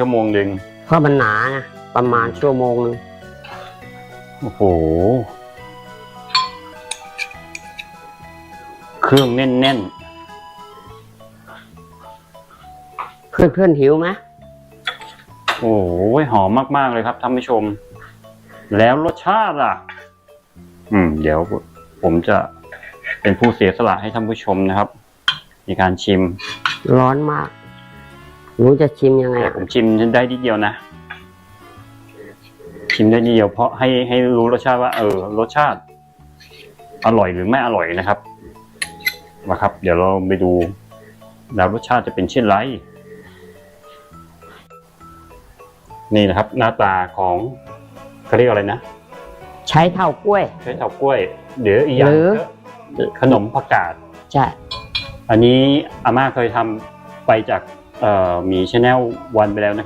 ชั่วโมงหนึ่งเพราะมันหนาไงประมาณชั่วโมงนึงโอ้โห เครื่องแน่นเพื่อนเพื่อนๆหิวไหมๆโอ้โหหอมมาก ๆ เลยครับท่านผู้ชม แล้วรสชาติล่ะ อืม เดี๋ยวผมจะเป็นผู้เสียสละให้ท่านผู้ชมนะครับ ในการชิม ร้อนมาก หนูจะชิมยังไงแต่อะผมชิมได้นิดเดียวนะ ชิมได้นิดเดียวเพราะให้ให้รู้รสชาติว่า เออ รสชาติ อร่อยหรือไม่อร่อยนะครับมาครับ เดี๋ยวเราไปดูแล้วรสชาติจะเป็นเช่นไร นี่นะครับ หน้าตาของเขาเรียกอะไรนะ ใช้เท่ากล้วย ใช้เฉากล้วยเดี๋ยวอีกอย่างหรือก็ขนมผักกาดใช่อันนี้อาม่าเคยทำไปจากเอ่อ มีช anel วันไปแล้วนะครับ